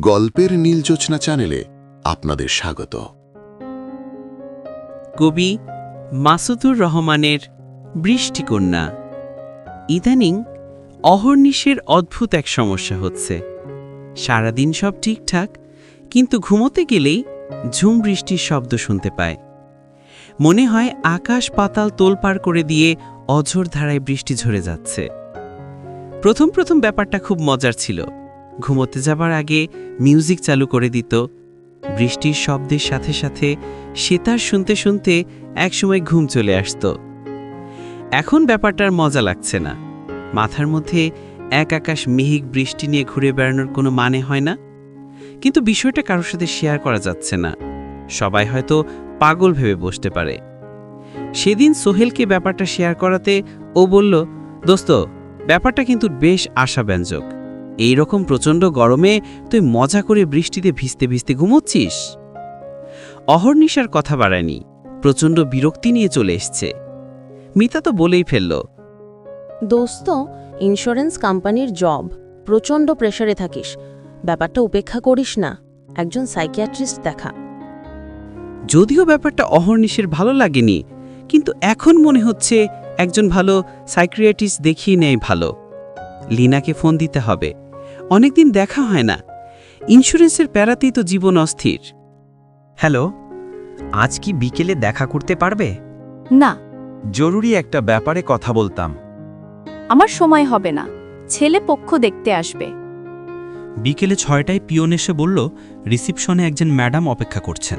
গল্পের নীলজোৎস্না চ্যানেলে আপনাদের স্বাগত। কবি মাসুদুর রহমানের বৃষ্টিকন্যা। ইদানিং অহর্নিশের অদ্ভুত এক সমস্যা হচ্ছে। সারাদিন সব ঠিকঠাক, কিন্তু ঘুমোতে গেলেই ঝুম বৃষ্টির শব্দ শুনতে পায়। মনে হয় আকাশ পাতাল তোলপাড় করে দিয়ে অঝোর ধারায় বৃষ্টি ঝরে যাচ্ছে। প্রথম প্রথম ব্যাপারটা খুব মজার ছিল। ঘুমোতে যাবার আগে মিউজিক চালু করে দিত। বৃষ্টির শব্দের সাথে সাথে সেতার শুনতে শুনতে একসময় ঘুম চলে আসত। এখন ব্যাপারটার মজা লাগছে না। মাথার মধ্যে এক আকাশ মিহিক বৃষ্টি নিয়ে ঘুরে বেড়ানোর কোনো মানে হয় না। কিন্তু বিষয়টা কারোর সাথে শেয়ার করা যাচ্ছে না। সবাই হয়তো পাগল ভেবে বসতে পারে। সেদিন সোহেলকে ব্যাপারটা শেয়ার করাতে ও বলল, দোস্ত, ব্যাপারটা কিন্তু বেশ আশাব্যঞ্জক। এই রকম প্রচণ্ড গরমে তুই মজা করে বৃষ্টিতে ভিজতে ভিজতে ঘুমোচ্ছিস? অহর্নিশার কথা বাড়ায়নি প্রচণ্ড বিরক্তি নিয়ে চলে এসছে। মিতা তো বলেই ফেলল দোস্ত ইন্স্যুরেন্স কোম্পানির জব প্রচণ্ড প্রেসারে থাকিস। ব্যাপারটা উপেক্ষা করিস না একজন সাইকিয়াট্রিস্ট দেখা। যদিও ব্যাপারটা অহর্নিশের ভালো লাগেনি কিন্তু এখন মনে হচ্ছে একজন ভালো সাইক্রিয়াটিস্ট দেখিয়ে নেয় ভালো। লিনাকে ফোন দিতে হবে। অনেকদিন দেখা হয় না। ইন্স্যুরেন্সের প্যারাতেই তো জীবন অস্থির। হ্যালো আজ কি বিকেলে দেখা করতে পারবে? না। জরুরি একটা ব্যাপারে কথা বলতাম। আমার সময় হবে না। ছেলে পক্ষ দেখতে আসবে। বিকেলে ছয়টায় পিয়ন এসে বলল রিসিপশনে একজন ম্যাডাম অপেক্ষা করছেন।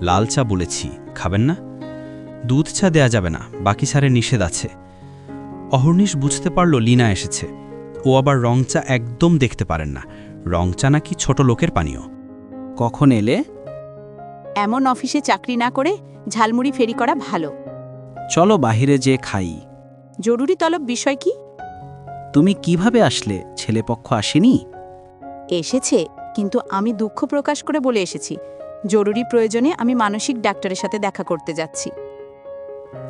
লাল চা বলেছি খাবেন না? দুধ চা দেয়া যাবে না বাকি সারে নিষেধ আছে। অহর্নিশ বুঝতে পারল লিনা এসেছে। ও আবার রং চা একদম দেখতে পারেন না। রং চা নাকি ছোট লোকের পানীয়। কখন এলে? এমন অফিসে চাকরি না করে ঝালমুড়ি ফেরি করা ভালো। চলো বাহিরে যে খাই। জরুরি তলব বিষয় কি? তুমি কীভাবে আসলে? ছেলেপক্ষ আসেনি? এসেছে কিন্তু আমি দুঃখ প্রকাশ করে বলে এসেছি। জরুরি প্রয়োজনে আমি মানসিক ডাক্তারের সাথে দেখা করতে যাচ্ছি।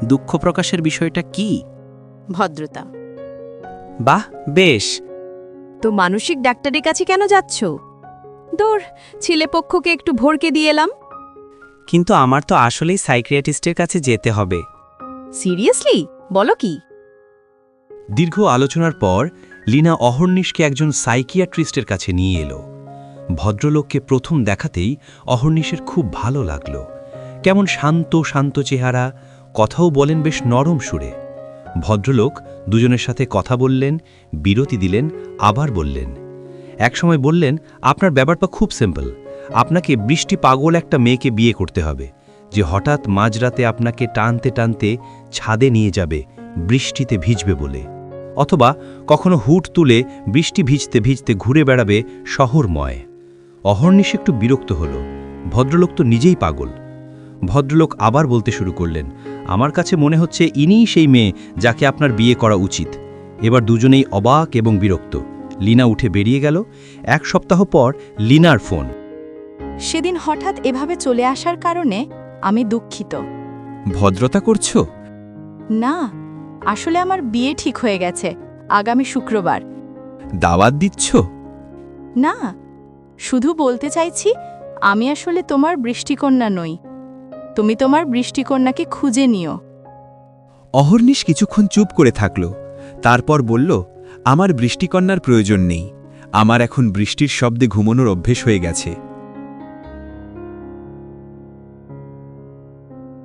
দুঃখ প্রকাশের বিষয়টা কি? ভদ্রতা। বাহ বেশ। তো মানসিক ডাক্তারের কাছে কেন যাচ্ছ? দূর ছেলেপক্ষকে একটু ভরকে দিয়ে এলাম। কিন্তু আমার তো আসলেই সাইক্রিয়াটিস্টের কাছে যেতে হবে। সিরিয়াসলি? বলো কি? দীর্ঘ আলোচনার পর লিনা অহর্নিশকে একজন সাইকিয়াট্রিস্টের কাছে নিয়ে এলো। ভদ্রলোককে প্রথম দেখাতেই অহর্নিশের খুব ভালো লাগল। কেমন শান্ত শান্ত চেহারা কথাও বলেন বেশ নরম সুরে। ভদ্রলোক দুজনের সাথে কথা বললেন, বিরতি দিলেন, আবার বললেন, একসময় বললেন, আপনার ব্যাপারটা খুব সিম্পল আপনাকে বৃষ্টি পাগল একটা মেয়েকে বিয়ে করতে হবে, যে হঠাৎ মাঝরাতে আপনাকে টানতে টানতে ছাদে নিয়ে যাবে, বৃষ্টিতে ভিজবে বলে। অথবা কখনো হুট তুলে বৃষ্টি ভিজতে ভিজতে ঘুরে বেড়াবে শহরময়। অহর্নিশ একটু বিরক্ত হল। ভদ্রলোক তো নিজেই পাগল। ভদ্রলোক আবার বলতে শুরু করলেন আমার কাছে মনে হচ্ছে ইনিই সেই মেয়ে যাকে আপনার বিয়ে করা উচিত। এবার দুজনেই অবাক এবং বিরক্ত। লিনা উঠে বেরিয়ে গেল। এক সপ্তাহ পর লিনার ফোন। সেদিন হঠাৎ এভাবে চলে আসার কারণে আমি দুঃখিত। ভদ্রতা করছ? না আসলে আমার বিয়ে ঠিক হয়ে গেছে। আগামী শুক্রবার। দাওয়াত দিচ্ছ? না শুধু বলতে চাইছি আমি আসলে তোমার বৃষ্টিকন্যা নই। তুমি তোমার বৃষ্টিকন্যাকে খুঁজে নিও। অহর্নিশ কিছুক্ষণ চুপ করে থাকল। তারপর বলল, আমার বৃষ্টিকন্যার প্রয়োজন নেই। আমার এখন বৃষ্টির শব্দে ঘুমানোর অভ্যেস হয়ে গেছে।